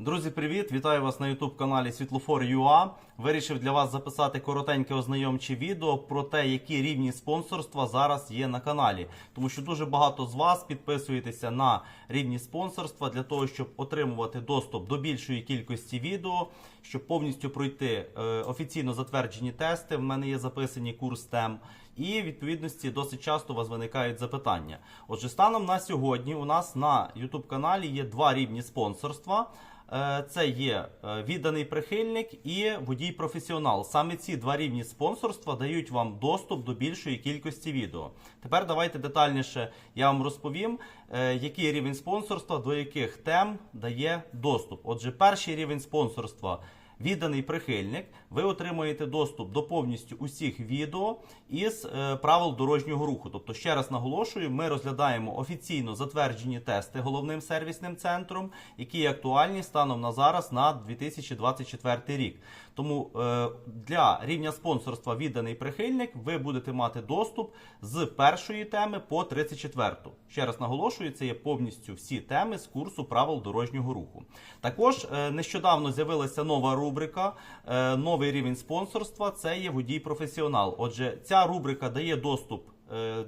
Друзі, привіт! Вітаю вас на youtube каналі Світлофор.ua. Вирішив для вас записати коротеньке ознайомче відео про те, які рівні спонсорства зараз є на каналі. Тому що дуже багато з вас підписуєтеся на рівні спонсорства для того, щоб отримувати доступ до більшої кількості відео, щоб повністю пройти е, офіційно затверджені тести. В мене є записані курс тем. І відповідності досить часто у вас виникають запитання. Отже, станом на сьогодні у нас на YouTube каналі є два рівні спонсорства. Е, Це є е, відданий прихильник і водій професіонал. Саме ці два рівні спонсорства дають вам доступ до більшої кількості відео. Тепер давайте детальніше я вам розповім, е, який рівень спонсорства до яких тем дає доступ. Отже, перший рівень спонсорства. Відданий прихильник, ви отримуєте доступ до повністю усіх відео із е, правил дорожнього руху. Тобто, ще раз наголошую, ми розглядаємо офіційно затверджені тести головним сервісним центром, які є актуальні станом на зараз на 2024 рік. Тому е, для рівня спонсорства відданий прихильник ви будете мати доступ з першої теми по 34. Ще раз наголошую, це є повністю всі теми з курсу правил дорожнього руху. Також е, нещодавно з'явилася нова рубрика, е, новий рівень спонсорства. Це є водій професіонал. Отже, ця рубрика дає доступ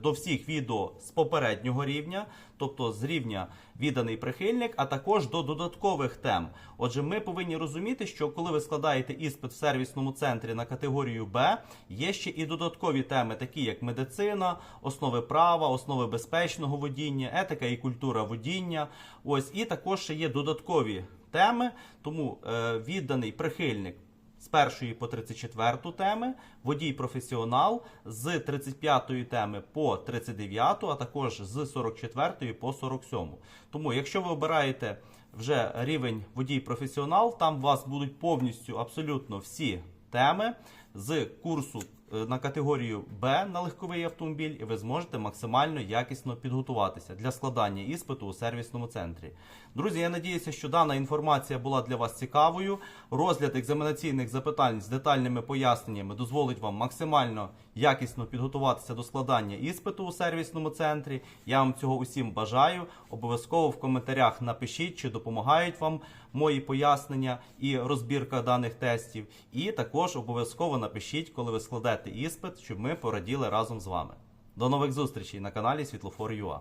до всіх відео з попереднього рівня, тобто з рівня відданий прихильник, а також до додаткових тем. Отже, ми повинні розуміти, що коли ви складаєте іспит в сервісному центрі на категорію Б, є ще і додаткові теми, такі як медицина, основи права, основи безпечного водіння, етика і культура водіння. Ось і також ще є додаткові теми, тому е, відданий прихильник. З першої по 34 теми, водій професіонал з 35 теми по 39, а також з 44 по 47. Тому, якщо ви обираєте вже рівень водій професіонал, там у вас будуть повністю абсолютно всі теми з курсу на категорію Б на легковий автомобіль, і ви зможете максимально якісно підготуватися для складання іспиту у сервісному центрі. Друзі, я надіюся, що дана інформація була для вас цікавою. Розгляд екзаменаційних запитань з детальними поясненнями дозволить вам максимально якісно підготуватися до складання іспиту у сервісному центрі. Я вам цього усім бажаю. Обов'язково в коментарях напишіть, чи допомагають вам мої пояснення і розбірка даних тестів. І також обов'язково напишіть, коли ви складете іспит, щоб ми пораділи разом з вами. До нових зустрічей на каналі Світлофор.ua.